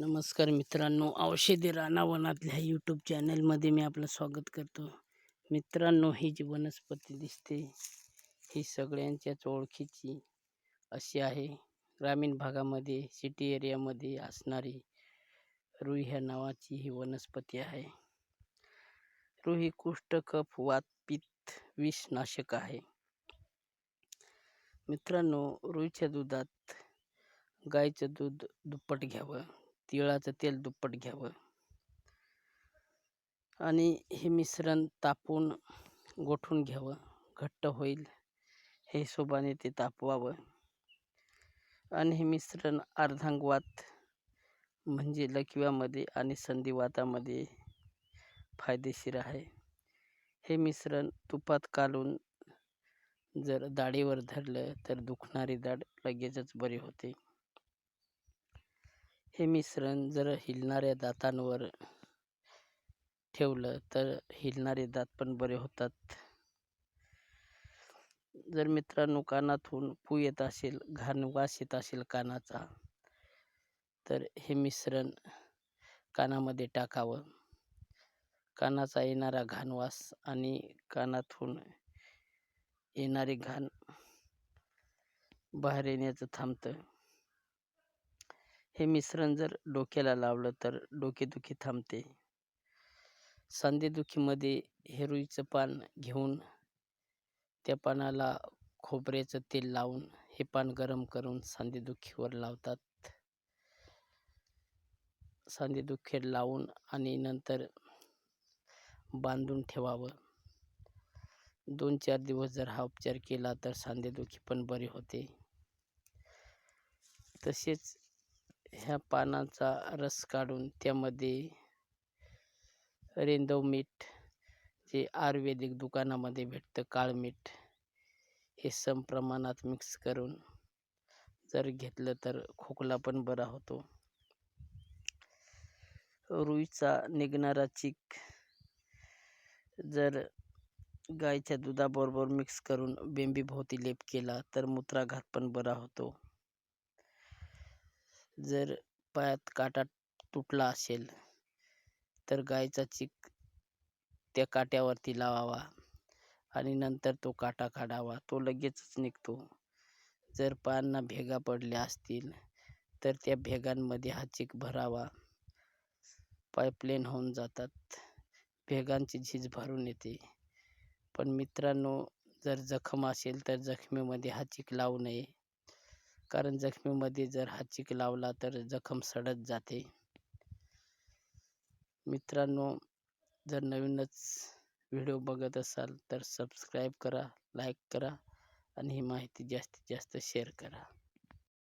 नमस्कार मित्रांनो. औषधी रानावनातल्या ह्या यूट्यूब चॅनलमध्ये मी आपलं स्वागत करतो. मित्रांनो ही जी वनस्पती दिसते ही सगळ्यांच्याच ओळखीची अशी आहे. ग्रामीण भागामध्ये सिटी एरियामध्ये असणारी रुई ह्या नावाची ही वनस्पती आहे. रुई कुष्ठ कफ वात विषनाशक आहे. मित्रांनो रुईच्या दुधात गाईचं दूध दुप्पट घ्यावं. तिळाचं तेल दुप्पट घ्यावं. आणि हे मिश्रण तापून गोठून घ्यावं. घट्ट होईल हे हिशोबाने ते तापवावं. आणि हे मिश्रण अर्धांगवात म्हणजे लकव्यामध्ये आणि संधिवातामध्ये फायदेशीर आहे. हे मिश्रण तुपात कालून जर दाढीवर धरलं तर दुखणारी दाढ लगेचच बरी होते. हे मिश्रण जर हिलणाऱ्या दातांवर ठेवलं तर हिलणारे दात पण बरे होतात. जर मित्रांनो कानातून पू येत असेल घाण वास येत असेल कानाचा तर हे मिश्रण कानामध्ये टाकावं. कानाचा येणारा घाणवास आणि कानातून येणारे घाण बाहेर येण्याचं थांबतं. हे मिश्रण जर डोक्याला लावलं तर डोकेदुखी थांबते. सांधेदुखीमध्ये हेरुईचं पान घेऊन त्या पानाला खोबऱ्याचं तेल लावून हे पान गरम करून सांधेदुखीवर लावतात. सांधेदुखी लावून आणि नंतर बांधून ठेवावं. दोन चार दिवस जर हा उपचार केला तर सांधेदुखी पण बरी होते. तसेच ह्या पानाचा रस काढून त्यामध्ये रेंदव मीठ जे आयुर्वेदिक दुकानामध्ये भेटतं काळ मीठ हे सम प्रमाणात मिक्स करून जर घेतलं तर खोकला पण बरा होतो. रुईचा निघणारा चीक जर गायच्या दुधाबरोबर मिक्स करून बेंबीभोवती लेप केला तर मूत्राघात पण बरा होतो. जर पायात काटा तुटला असेल तर गायचा चिक त्या काट्यावरती लावावा आणि नंतर तो काटा काढावा. तो लगेचच निघतो. जर पायांना भेगा पडल्या असतील तर त्या भेगांमध्ये हा चिक भरावा. पाईपलाईन होऊन जातात. भेगांची झीज भरून येते. पण मित्रांनो जर जखम असेल तर जखमेमध्ये हा चिक लावू नये. कारण जखमेमध्ये जर हा चिक लावला तर जखम सडत जाते. मित्रांनो जर नवीनच व्हिडिओ बघत असाल तर सबस्क्राईब करा लाईक करा आणि ही माहिती जास्तीत जास्त शेअर करा.